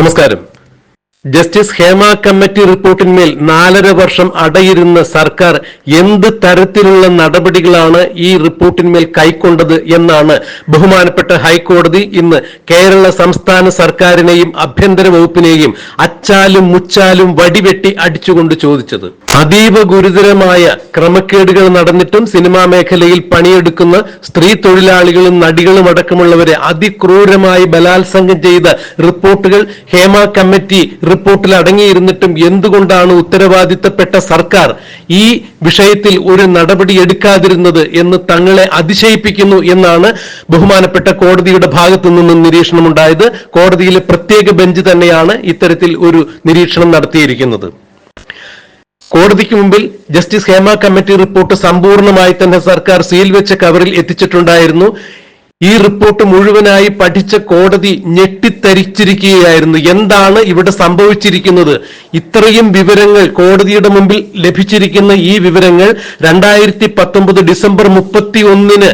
നമസ്കാരം. Justice Hema committee റിപ്പോർട്ടിന്മേൽ നാലര വർഷം അടയിരുന്ന സർക്കാർ എന്ത് തരത്തിലുള്ള നടപടികളാണ് ഈ റിപ്പോർട്ടിന്മേൽ കൈക്കൊണ്ടത് എന്നാണ് ബഹുമാനപ്പെട്ട ഹൈക്കോടതി ഇന്ന് കേരള സംസ്ഥാന സർക്കാരിനെയും ആഭ്യന്തര വകുപ്പിനെയും അച്ചാലും മുച്ചാലും വടിവെട്ടി അടിച്ചുകൊണ്ട് ചോദിച്ചത്. അതീവ ഗുരുതരമായ ക്രമക്കേടുകൾ നടന്നിട്ടും സിനിമാ മേഖലയിൽ പണിയെടുക്കുന്ന സ്ത്രീ തൊഴിലാളികളും നടികളും അടക്കമുള്ളവരെ അതിക്രൂരമായി ബലാത്സംഗം ചെയ്ത റിപ്പോർട്ടുകൾ ഹേമ കമ്മിറ്റി റിപ്പോർട്ടിൽ അടങ്ങിയിരുന്നിട്ടും എന്തുകൊണ്ടാണ് ഉത്തരവാദിത്തപ്പെട്ട സർക്കാർ ഈ വിഷയത്തിൽ ഒരു നടപടി എടുക്കാതിരുന്നത് എന്ന് തങ്ങളെ അതിശയിപ്പിക്കുന്നു എന്നാണ് ബഹുമാനപ്പെട്ട കോടതിയുടെ ഭാഗത്തു നിന്നും നിരീക്ഷണമുണ്ടായത്. കോടതിയിലെ പ്രത്യേക ബെഞ്ച് തന്നെയാണ് ഇത്തരത്തിൽ ഒരു നിരീക്ഷണം നടത്തിയിരിക്കുന്നത്. കോടതിക്ക് മുമ്പിൽ ജസ്റ്റിസ് ഹേമ കമ്മിറ്റി റിപ്പോർട്ട് സമ്പൂർണമായി തന്നെ സർക്കാർ സീൽ വെച്ച കവറിൽ എത്തിച്ചിട്ടുണ്ടായിരുന്നു. ഈ റിപ്പോർട്ട് മുഴുവനായി പഠിച്ച കോടതി ഞെട്ടിത്തരിച്ചിരിക്കുകയായിരുന്നു. എന്താണ് ഇവിടെ സംഭവിച്ചിരിക്കുന്നത്? ഇത്രയും വിവരങ്ങൾ കോടതിയുടെ മുമ്പിൽ ലഭിച്ചിരിക്കുന്ന ഈ വിവരങ്ങൾ രണ്ടായിരത്തി പത്തൊമ്പത് ഡിസംബർ മുപ്പത്തി ഒന്നിന്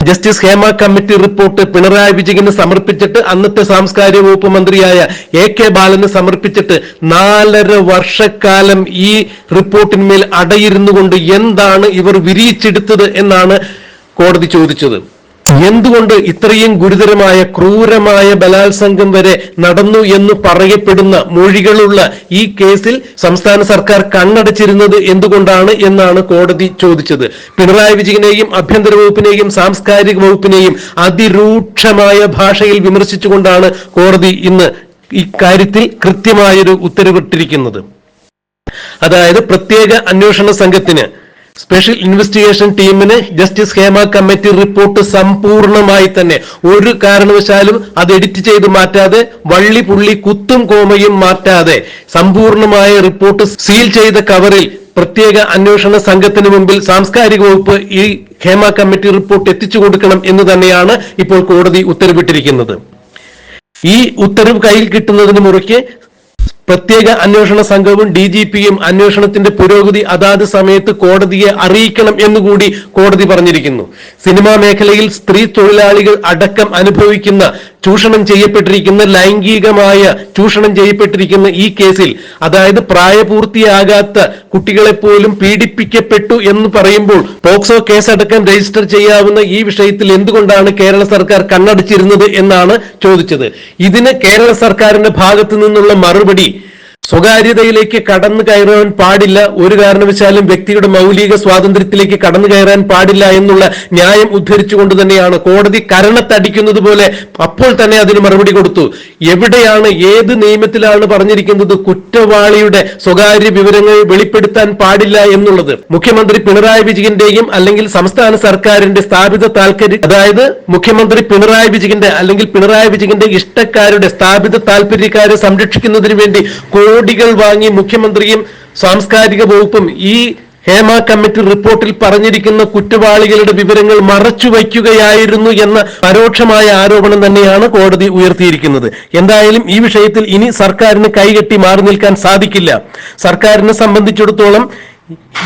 justice Hema committee report Pinarayi വിജയന് സമർപ്പിച്ചിട്ട് അന്നത്തെ സാംസ്കാരിക വകുപ്പ് മന്ത്രിയായ എ കെ ബാലന് സമർപ്പിച്ചിട്ട് നാലര വർഷക്കാലം ഈ റിപ്പോർട്ടിന്മേൽ അടയിരുന്നു കൊണ്ട് എന്താണ് ഇവർ വിരിയിച്ചെടുത്തത് എന്നാണ് കോടതി ചോദിച്ചത്. എന്തുകൊണ്ട് ഇത്രയും ഗുരുതരമായ ക്രൂരമായ ബലാത്സംഗം വരെ നടന്നു എന്ന് പറയപ്പെടുന്ന മൊഴികളുള്ള ഈ കേസിൽ സംസ്ഥാന സർക്കാർ കണ്ണടച്ചിരുന്നത് എന്തുകൊണ്ടാണ് എന്നാണ് കോടതി ചോദിച്ചത്. പിണറായി വിജയനെയും ആഭ്യന്തര വകുപ്പിനെയും സാംസ്കാരിക വകുപ്പിനെയും അതിരൂക്ഷമായ ഭാഷയിൽ വിമർശിച്ചുകൊണ്ടാണ് കോടതി ഇന്ന് ഇക്കാര്യത്തിൽ കൃത്യമായൊരു ഉത്തരവിട്ടിരിക്കുന്നത്. അതായത് പ്രത്യേക അന്വേഷണ സംഘത്തിന് സ്പെഷ്യൽ ഇൻവെസ്റ്റിഗേഷൻ ടീമിന് ജസ്റ്റിസ് ഹേമ കമ്മിറ്റി റിപ്പോർട്ട് സമ്പൂർണമായി തന്നെ. ഒരു കാരണവശാലും അത് എഡിറ്റ് ചെയ്ത് മാറ്റാതെ വള്ളി പുള്ളി കുത്തും കോമയും മാറ്റാതെ. സമ്പൂർണമായ റിപ്പോർട്ട് സീൽ ചെയ്ത കവറിൽ പ്രത്യേക അന്വേഷണ സംഘത്തിന് മുമ്പിൽ സാംസ്കാരിക വകുപ്പ് ഈ ഹേമ കമ്മിറ്റി റിപ്പോർട്ട് എത്തിച്ചു കൊടുക്കണം എന്ന് തന്നെയാണ് ഇപ്പോൾ കോടതി ഉത്തരവിട്ടിരിക്കുന്നത്. ഈ ഉത്തരവ് കയ്യിൽ കിട്ടുന്നതിന് മുറയ്ക്ക് പ്രത്യേക അന്വേഷണ സംഘവും ഡി ജി പിയും അന്വേഷണത്തിന്റെ പുരോഗതി അതാത് സമയത്ത് കോടതിയെ അറിയിക്കണം എന്നുകൂടി കോടതി പറഞ്ഞിരിക്കുന്നു. സിനിമാ മേഖലയിൽ സ്ത്രീ തൊഴിലാളികൾ അടക്കം അനുഭവിക്കുന്ന ചൂഷണം ചെയ്യപ്പെട്ടിരിക്കുന്ന ലൈംഗികമായ ചൂഷണം ചെയ്യപ്പെട്ടിരിക്കുന്ന ഈ കേസിൽ അതായത് പ്രായപൂർത്തിയാകാത്ത കുട്ടികളെ പോലും പീഡിപ്പിക്കപ്പെട്ടു എന്ന് പറയുമ്പോൾ പോക്സോ കേസ് കേസടക്കം രജിസ്റ്റർ ചെയ്യാവുന്ന ഈ വിഷയത്തിൽ എന്തുകൊണ്ടാണ് കേരള സർക്കാർ കണ്ണടച്ചിരുന്നത് എന്നാണ് ചോദിച്ചത്. ഇതിന് കേരള സർക്കാരിന്റെ ഭാഗത്തു നിന്നുള്ള മറുപടി സ്വകാര്യതയിലേക്ക് കടന്നു കയറാൻ പാടില്ല. ഒരു കാരണവശാലും വ്യക്തിയുടെ മൗലിക സ്വാതന്ത്ര്യത്തിലേക്ക് കടന്നു കയറാൻ പാടില്ല എന്നുള്ള ന്യായം ഉദ്ധരിച്ചുകൊണ്ട് തന്നെയാണ് കോടതി കരണത്തടിക്കുന്നത് പോലെ അപ്പോൾ തന്നെ അതിന് മറുപടി കൊടുത്തു. എവിടെയാണ് ഏത് നിയമത്തിലാണ് പറഞ്ഞിരിക്കുന്നത് കുറ്റവാളിയുടെ സ്വകാര്യ വിവരങ്ങൾ വെളിപ്പെടുത്താൻ പാടില്ല എന്നുള്ളത്. മുഖ്യമന്ത്രി പിണറായി വിജയന്റെയും അല്ലെങ്കിൽ സംസ്ഥാന സർക്കാരിന്റെ സ്ഥാപിത താൽപര്യം അതായത് മുഖ്യമന്ത്രി പിണറായി വിജയന്റെ അല്ലെങ്കിൽ പിണറായി വിജയന്റെ ഇഷ്ടക്കാരുടെ സ്ഥാപിത താൽപര്യക്കാരെ സംരക്ഷിക്കുന്നതിന് വേണ്ടി കോടികൾ വാങ്ങി മുഖ്യമന്ത്രിയും സാംസ്കാരിക വകുപ്പും ഈ ഹേമ കമ്മിറ്റി റിപ്പോർട്ടിൽ പറഞ്ഞിരിക്കുന്ന കുറ്റവാളികളുടെ വിവരങ്ങൾ മറച്ചു വയ്ക്കുകയായിരുന്നു എന്ന പരോക്ഷമായ ആരോപണം തന്നെയാണ് കോടതി ഉയർത്തിയിരിക്കുന്നത്. എന്തായാലും ഈ വിഷയത്തിൽ ഇനി സർക്കാരിന് കൈകെട്ടി മാറി നിൽക്കാൻ സാധിക്കില്ല. സർക്കാരിനെ സംബന്ധിച്ചിടത്തോളം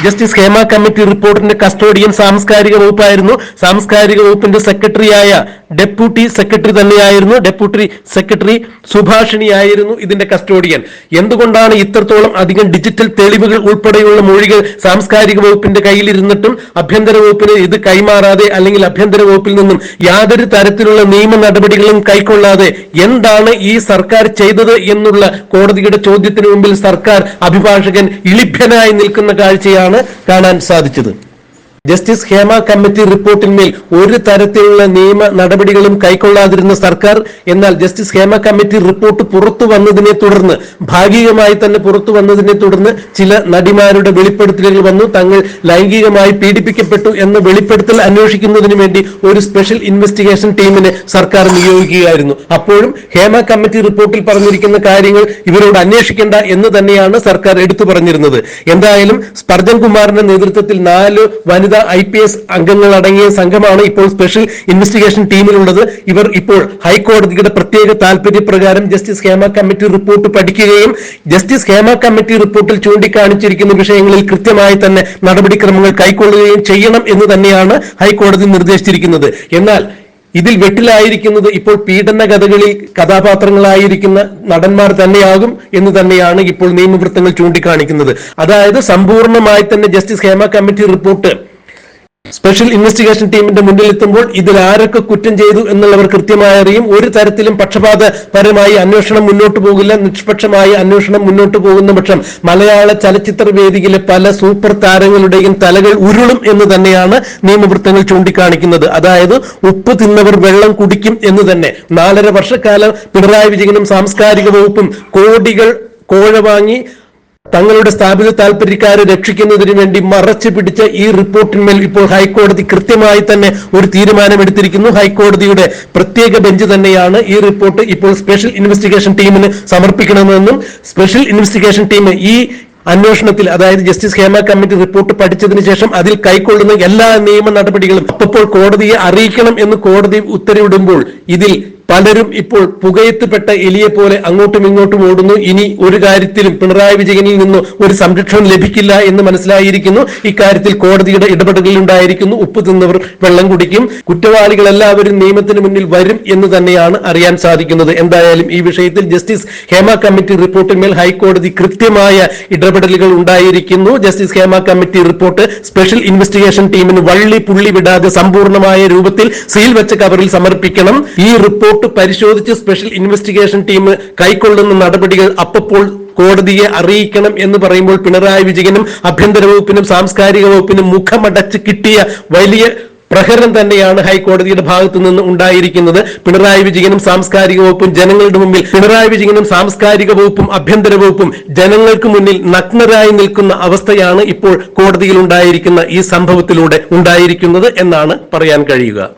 ജസ്റ്റിസ് ഹേമ കമ്മിറ്റി റിപ്പോർട്ടിന്റെ കസ്റ്റോഡിയൻ സാംസ്കാരിക വകുപ്പായിരുന്നു. സാംസ്കാരിക വകുപ്പിന്റെ സെക്രട്ടറിയായ ഡെപ്യൂട്ടി സെക്രട്ടറി തന്നെയായിരുന്നു. ഡെപ്യൂട്ടി സെക്രട്ടറി സുഭാഷിണി ആയിരുന്നു ഇതിന്റെ കസ്റ്റോഡിയൻ. എന്തുകൊണ്ടാണ് ഇത്രത്തോളം അധികം ഡിജിറ്റൽ തെളിവുകൾ ഉൾപ്പെടെയുള്ള മൊഴികൾ സാംസ്കാരിക വകുപ്പിന്റെ കയ്യിലിരുന്നിട്ടും ആഭ്യന്തര വകുപ്പിന് ഇത് കൈമാറാതെ അല്ലെങ്കിൽ ആഭ്യന്തര വകുപ്പിൽ നിന്നും യാതൊരു തരത്തിലുള്ള നിയമ നടപടികളും കൈക്കൊള്ളാതെ എന്താണ് ഈ സർക്കാർ ചെയ്തത് എന്നുള്ള കോടതിയുടെ ചോദ്യത്തിന് മുമ്പിൽ സർക്കാർ അഭിഭാഷകൻ ഇളിഭ്യനായി നിൽക്കുന്ന കാഴ്ചയാണ് കാണാൻ സാധിച്ചത്. ജസ്റ്റിസ് ഹേമ കമ്മിറ്റി റിപ്പോർട്ടിന്മേൽ ഒരു തരത്തിലുള്ള നിയമ നടപടികളും കൈക്കൊള്ളാതിരുന്ന സർക്കാർ എന്നാൽ ജസ്റ്റിസ് ഹേമ കമ്മിറ്റി റിപ്പോർട്ട് പുറത്തു വന്നതിനെ തുടർന്ന് ഭാഗികമായി തന്നെ പുറത്തു വന്നതിനെ തുടർന്ന് ചില നടിമാരുടെ വെളിപ്പെടുത്തലുകൾ വന്നു. തങ്ങൾ ലൈംഗികമായി പീഡിപ്പിക്കപ്പെട്ടു എന്ന വെളിപ്പെടുത്തൽ അന്വേഷിക്കുന്നതിന് വേണ്ടി ഒരു സ്പെഷ്യൽ ഇൻവെസ്റ്റിഗേഷൻ ടീമിനെ സർക്കാർ നിയോഗിക്കുകയായിരുന്നു. അപ്പോഴും ഹേമ കമ്മിറ്റി റിപ്പോർട്ടിൽ പറഞ്ഞിരിക്കുന്ന കാര്യങ്ങൾ ഇവരോട് അന്വേഷിക്കേണ്ട എന്ന് തന്നെയാണ് സർക്കാർ എടുത്തു പറഞ്ഞിരുന്നത്. എന്തായാലും സ്പർജൻ കുമാറിന്റെ നേതൃത്വത്തിൽ നാല് വനിതാ ഐ പി എസ് അംഗങ്ങൾ അടങ്ങിയ സംഘമാണ് ഇപ്പോൾ സ്പെഷ്യൽ ഇൻവെസ്റ്റിഗേഷൻ ടീമിലുള്ളത്. ഇവർ ഇപ്പോൾ ഹൈക്കോടതിയുടെ പ്രത്യേക താല്പര്യപ്രകാരം ജസ്റ്റിസ് ഹേമ കമ്മിറ്റി റിപ്പോർട്ട് പഠിക്കുകയും ജസ്റ്റിസ് ഹേമ കമ്മിറ്റി റിപ്പോർട്ടിൽ ചൂണ്ടിക്കാണിച്ചിരിക്കുന്ന വിഷയങ്ങളിൽ കൃത്യമായി തന്നെ നടപടിക്രമങ്ങൾ കൈക്കൊള്ളുകയും ചെയ്യണം എന്ന് തന്നെയാണ് ഹൈക്കോടതി നിർദ്ദേശിച്ചിരിക്കുന്നത്. എന്നാൽ ഇതിൽ വെട്ടിലായിരിക്കുന്നത് ഇപ്പോൾ പീഡന കഥകളിൽ കഥാപാത്രങ്ങളായിരിക്കുന്ന നടന്മാർ തന്നെയാകും എന്ന് തന്നെയാണ് ഇപ്പോൾ നിയമവൃത്തങ്ങൾ ചൂണ്ടിക്കാണിക്കുന്നത്. അതായത് സമ്പൂർണമായി തന്നെ justice Hema committee report special investigation ടീമിന്റെ മുന്നിൽ എത്തുമ്പോൾ ഇതിൽ ആരൊക്കെ കുറ്റം ചെയ്തു എന്നുള്ളവർ കൃത്യമായി അറിയും. ഒരു തരത്തിലും പക്ഷപാതപരമായി അന്വേഷണം മുന്നോട്ട് പോകില്ല. നിഷ്പക്ഷമായി അന്വേഷണം മുന്നോട്ട് പോകുന്ന പക്ഷം മലയാള ചലച്ചിത്ര വേദിയിലെ പല സൂപ്പർ താരങ്ങളുടെയും തലകൾ ഉരുളും എന്ന് തന്നെയാണ് നിയമവൃത്തങ്ങൾ ചൂണ്ടിക്കാണിക്കുന്നത്. അതായത് ഉപ്പ് തിന്നവർ വെള്ളം കുടിക്കും എന്ന് തന്നെ. നാലര വർഷക്കാലം പിണറായി വിജയനും സാംസ്കാരിക വകുപ്പും കോടികൾ കോഴ വാങ്ങി തങ്ങളുടെ സ്ഥാപിത താല്പര്യക്കാരെ രക്ഷിക്കുന്നതിന് വേണ്ടി മറച്ചു പിടിച്ച ഈ റിപ്പോർട്ടിന്മേൽ ഇപ്പോൾ ഹൈക്കോടതി കൃത്യമായി തന്നെ ഒരു തീരുമാനമെടുത്തിരിക്കുന്നു. ഹൈക്കോടതിയുടെ പ്രത്യേക ബെഞ്ച് തന്നെയാണ് ഈ റിപ്പോർട്ട് ഇപ്പോൾ സ്പെഷ്യൽ ഇൻവെസ്റ്റിഗേഷൻ ടീമിന് സമർപ്പിക്കണമെന്നും സ്പെഷ്യൽ ഇൻവെസ്റ്റിഗേഷൻ ടീം ഈ അന്വേഷണത്തിൽ അതായത് ജസ്റ്റിസ് ഹേമ കമ്മിറ്റി റിപ്പോർട്ട് പഠിച്ചതിന് ശേഷം അതിൽ കൈക്കൊള്ളുന്ന എല്ലാ നിയമ നടപടികളും അപ്പോൾ കോടതിയെ അറിയിക്കണം എന്ന് കോടതി ഉത്തരവിടുമ്പോൾ ഇതിൽ പലരും ഇപ്പോൾ പുകയത്തുപെട്ട എലിയെ പോലെ അങ്ങോട്ടും ഇങ്ങോട്ടും ഓടുന്നു. ഇനി ഒരു കാര്യത്തിലും പിണറായി വിജയനിൽ നിന്ന് ഒരു സംരക്ഷണം ലഭിക്കില്ല എന്ന് മനസ്സിലായിരിക്കുന്നു. ഇക്കാര്യത്തിൽ കോടതിയുടെ ഇടപെടലുണ്ടായിരിക്കുന്നു. ഉപ്പ് തിന്നവർ വെള്ളം കുടിക്കും. കുറ്റവാളികൾ എല്ലാവരും നിയമത്തിന് മുന്നിൽ വരും എന്ന് തന്നെയാണ് അറിയാൻ സാധിക്കുന്നത്. എന്തായാലും ഈ വിഷയത്തിൽ ജസ്റ്റിസ് ഹേമ കമ്മിറ്റി റിപ്പോർട്ടിന്മേൽ ഹൈക്കോടതി കൃത്യമായ ഇടപെടലുകൾ ഉണ്ടായിരിക്കുന്നു. Justice Hema committee report special investigation ടീമിന് വള്ളി പുള്ളി വിടാതെ സമ്പൂർണമായ രൂപത്തിൽ സീൽ വെച്ച കവറിൽ സമർപ്പിക്കണം. ഈ റിപ്പോർട്ട് പരിശോധിച്ച് സ്പെഷ്യൽ ഇൻവെസ്റ്റിഗേഷൻ ടീം കൈക്കൊള്ളുന്ന നടപടികൾ അപ്പോൾ കോടതിയെ അറിയിക്കണം എന്ന് പറയുമ്പോൾ പിണറായി വിജയനും ആഭ്യന്തര വകുപ്പിനും സാംസ്കാരിക വകുപ്പിനും മുഖമടച്ച് കിട്ടിയ വലിയ പ്രഹരം തന്നെയാണ് ഹൈക്കോടതിയുടെ ഭാഗത്തു നിന്ന് ഉണ്ടായിരിക്കുന്നത്. പിണറായി വിജയനും സാംസ്കാരിക വകുപ്പും ജനങ്ങളുടെ മുമ്പിൽ പിണറായി വിജയനും സാംസ്കാരിക വകുപ്പും ആഭ്യന്തര വകുപ്പും ജനങ്ങൾക്ക് മുന്നിൽ നഗ്നരായി നിൽക്കുന്ന അവസ്ഥയാണ് ഇപ്പോൾ കോടതിയിൽ ഉണ്ടായിരിക്കുന്ന ഈ സംഭവത്തിലൂടെ ഉണ്ടായിരിക്കുന്നത് എന്നാണ് പറയാൻ കഴിയുക.